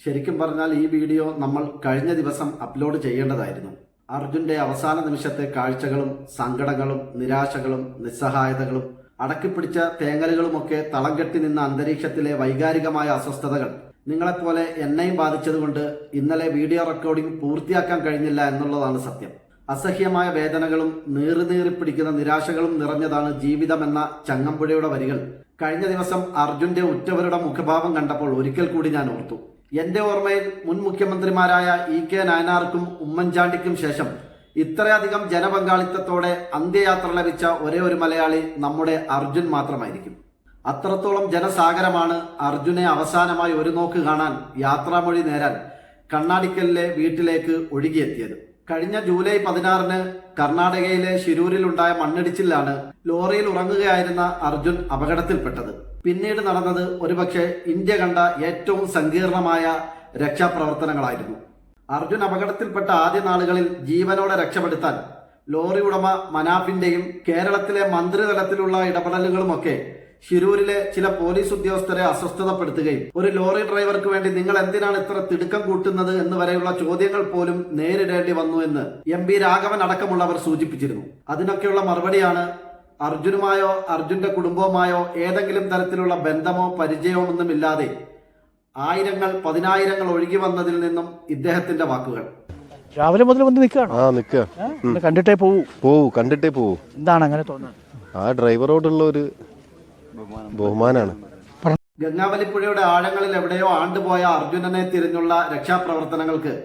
ശരിക്കും പറഞ്ഞാൽ ഈ വീഡിയോ നമ്മൾ കഴിഞ്ഞ ദിവസം അപ്ലോഡ് ചെയ്യേണ്ടതായിരുന്നു. അർജുന്റെ അവസാന നിമിഷത്തെ കാഴ്ചകളും സങ്കടങ്ങളും നിരാശകളും നിസ്സഹായതകളും അടക്കിപ്പിടിച്ച തേങ്ങലുകളുമൊക്കെ തളം കെട്ടി നിന്ന അന്തരീക്ഷത്തിലെ വൈകാരികമായ അസ്വസ്ഥതകൾ നിങ്ങളെപ്പോലെ എന്നെയും ബാധിച്ചതുകൊണ്ട് ഇന്നലെ വീഡിയോ റെക്കോർഡിംഗ് പൂർത്തിയാക്കാൻ കഴിഞ്ഞില്ല എന്നുള്ളതാണ് സത്യം. അസഹ്യമായ വേദനകളും നീറുനീറി പിടിക്കുന്ന നിരാശകളും നിറഞ്ഞതാണ് ജീവിതം എന്ന ചങ്ങമ്പുഴയുടെ വരികൾ. കഴിഞ്ഞ ദിവസം അർജുന്റെ ഉറ്റവരുടെ മുഖഭാവം കണ്ടപ്പോൾ ഒരിക്കൽ കൂടി ഞാൻ ഓർത്തു. എന്റെ ഓർമ്മയിൽ മുൻ മുഖ്യമന്ത്രിമാരായ ഇ കെ നായനാർക്കും ഉമ്മൻചാണ്ടിക്കും ശേഷം ഇത്രയധികം ജനപങ്കാളിത്തത്തോടെ അന്ത്യയാത്ര ലഭിച്ച ഒരേ ഒരു മലയാളി നമ്മുടെ അർജുൻ മാത്രമായിരിക്കും. അത്രത്തോളം ജനസാഗരമാണ് അർജുനെ അവസാനമായി ഒരു നോക്ക് കാണാൻ യാത്രാമൊഴി നേരാൻ കണ്ണാടിക്കലിലെ വീട്ടിലേക്ക് ഒഴുകിയെത്തിയത്. കഴിഞ്ഞ ജൂലൈ പതിനാറിന് കർണാടകയിലെ ശിരൂരിലുണ്ടായ മണ്ണിടിച്ചിലാണ് ലോറിയിൽ ഉറങ്ങുകയായിരുന്ന അർജുൻ അപകടത്തിൽപ്പെട്ടത്. പിന്നീട് നടന്നത് ഒരുപക്ഷെ ഇന്ത്യ കണ്ട ഏറ്റവും സങ്കീർണമായ രക്ഷാപ്രവർത്തനങ്ങളായിരുന്നു. അർജുൻ അപകടത്തിൽപ്പെട്ട ആദ്യ നാളുകളിൽ ജീവനോടെ രക്ഷപ്പെടുത്താൻ ലോറി ഉടമ മനാഫിന്റെയും കേരളത്തിലെ മന്ത്രിതലത്തിലുള്ള ഇടപെടലുകളുമൊക്കെ ശിരൂരിലെ ചില പോലീസ് ഉദ്യോഗസ്ഥരെ അസ്വസ്ഥതപ്പെടുത്തുകയും ഒരു ലോറി ഡ്രൈവർക്ക് വേണ്ടി നിങ്ങൾ എന്തിനാണ് ഇത്ര തിടുക്കം കൂട്ടുന്നത്? എന്ന് വരെയുള്ള ചോദ്യങ്ങൾ പോലും നേരിടേണ്ടി വന്നു എന്ന് എം രാഘവൻ അടക്കമുള്ളവർ സൂചിപ്പിച്ചിരുന്നു. അതിനൊക്കെയുള്ള മറുപടിയാണ് അർജുനുമായോ അർജുന്റെ കുടുംബവുമായോ ഏതെങ്കിലും തരത്തിലുള്ള ബന്ധമോ പരിചയമോ ഒന്നുമില്ലാതെ ആയിരങ്ങൾ പതിനായിരങ്ങൾ ഒഴുകി വന്നതിൽ നിന്നും ഇദ്ദേഹത്തിന്റെ വാക്കുകൾ. രാവിലെ മുതൽ വന്ന് നിൽക്കുകയാണ്. കണ്ടിട്ടേ പോവൂ. പോവൂ കണ്ടിട്ടേ പോവൂ. എന്താണ് അങ്ങനെ തോന്നുന്നത്? ആ ഡ്രൈവറോടുള്ള ഒരു ബഹുമാനാണ്. ഗംഗാവലിപ്പുഴയുടെ ആഴങ്ങളിൽ എവിടെയോ ആണ്ടുപോയ അർജുനനെ തിരിഞ്ഞുള്ള രക്ഷാപ്രവർത്തനങ്ങൾക്ക്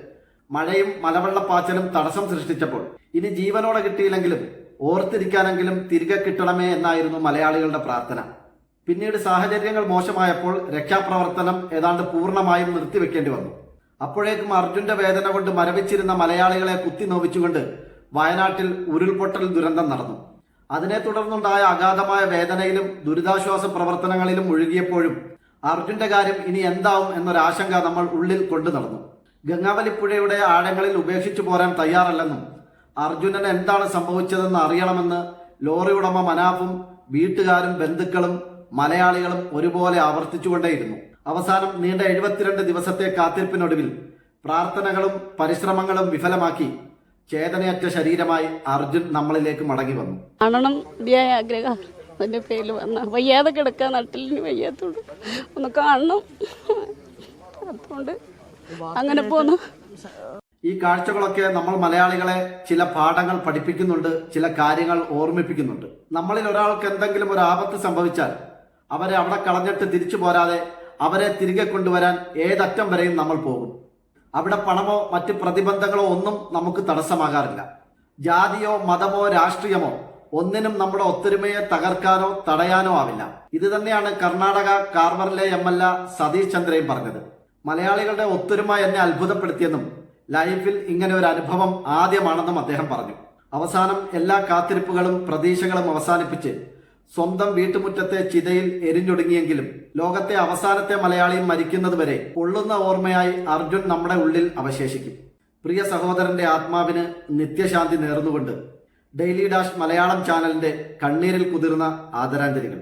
മഴയും മലവെള്ളപ്പാച്ചലും തടസ്സം സൃഷ്ടിച്ചപ്പോൾ. ഇനി ജീവനോടെ കിട്ടിയില്ലെങ്കിലും ഓർത്തിരിക്കാനെങ്കിലും തിരികെ കിട്ടണമേ എന്നായിരുന്നു മലയാളികളുടെ പ്രാർത്ഥന. പിന്നീട് സാഹചര്യങ്ങൾ മോശമായപ്പോൾ രക്ഷാപ്രവർത്തനം ഏതാണ്ട് പൂർണമായും നിർത്തിവെക്കേണ്ടി വന്നു. അപ്പോഴേക്കും അർജുന്റെ വേദന കൊണ്ട് മരവിച്ചിരുന്ന മലയാളികളെ കുത്തി നോവിച്ചുകൊണ്ട് വയനാട്ടിൽ ഉരുൾപൊട്ടൽ ദുരന്തം നടന്നു. അതിനെ തുടർന്നുണ്ടായ അഗാധമായ വേദനയിലും ദുരിതാശ്വാസ പ്രവർത്തനങ്ങളിലും മുഴുകിയപ്പോഴും അർജുന്റെ കാര്യം ഇനി എന്താവും എന്നൊരാശങ്ക നമ്മൾ ഉള്ളിൽ കൊണ്ടു നടന്നു. ഗംഗാവലിപ്പുഴയുടെ ആഴങ്ങളിൽ ഉപേക്ഷിച്ചു പോരാൻ തയ്യാറല്ലെന്നും അർജുനന് എന്താണ് സംഭവിച്ചതെന്ന് അറിയണമെന്ന് ലോറി ഉടമ മനാഫും വീട്ടുകാരും ബന്ധുക്കളും മലയാളികളും ഒരുപോലെ ആവർത്തിച്ചുകൊണ്ടേയിരുന്നു. അവസാനം നീണ്ട എഴുപത്തിരണ്ട് ദിവസത്തെ കാത്തിരിപ്പിനൊടുവിൽ പ്രാർത്ഥനകളും പരിശ്രമങ്ങളും വിഫലമാക്കി ചേതനയറ്റ ശരീരമായി അർജുൻ നമ്മളിലേക്ക് മടങ്ങി വന്നു. ആഗ്രഹം. പേരിൽ വന്ന വയ്യാതെ കിടക്കാൻ വയ്യാത്തോണ്ട്. ഒന്ന് കാണണം. അങ്ങനെ പോന്നു. ഈ കാഴ്ചകളൊക്കെ നമ്മൾ മലയാളികളെ ചില പാഠങ്ങൾ പഠിപ്പിക്കുന്നുണ്ട് ചില കാര്യങ്ങൾ ഓർമ്മിപ്പിക്കുന്നുണ്ട്. നമ്മളിൽ ഒരാൾക്ക് എന്തെങ്കിലും ഒരു ആപത്ത് സംഭവിച്ചാൽ അവരെ അവിടെ കളഞ്ഞിട്ട് തിരിച്ചു പോരാതെ അവരെ തിരികെ കൊണ്ടുവരാൻ ഏതറ്റം വരെയും നമ്മൾ പോകും. അവിടെ പണമോ മറ്റ് പ്രതിബന്ധങ്ങളോ ഒന്നും നമുക്ക് തടസ്സമാകാറില്ല. ജാതിയോ മതമോ രാഷ്ട്രീയമോ ഒന്നിനും നമ്മുടെ ഒത്തൊരുമയെ തകർക്കാനോ തടയാനോ ആവില്ല. ഇത് തന്നെയാണ് കർണാടക കാർവറിലെ എം എൽ എ സതീഷ് ചന്ദ്രയും പറഞ്ഞത്. മലയാളികളുടെ ഒത്തൊരുമ എന്നെ അത്ഭുതപ്പെടുത്തിയെന്നും ലൈഫിൽ ഇങ്ങനെ ഒരു അനുഭവം ആദ്യമാണെന്നും അദ്ദേഹം പറഞ്ഞു. അവസാനം എല്ലാ കാത്തിരിപ്പുകളും പ്രതീക്ഷകളും അവസാനിപ്പിച്ച് സ്വന്തം വീട്ടുമുറ്റത്തെ ചിതയിൽ എരിഞ്ഞൊടുങ്ങിയെങ്കിലും ലോകത്തെ അവസാനത്തെ മലയാളിയും മരിക്കുന്നതുവരെ കൊള്ളുന്ന ഓർമ്മയായി അർജുൻ നമ്മുടെ ഉള്ളിൽ അവശേഷിക്കും. പ്രിയ സഹോദരന്റെ ആത്മാവിന് നിത്യശാന്തി നേർന്നുകൊണ്ട് ഡെയിലി ഡാഷ് മലയാളം ചാനലിന്റെ കണ്ണീരിൽ കുതിർന്ന ആദരാഞ്ജലികൾ.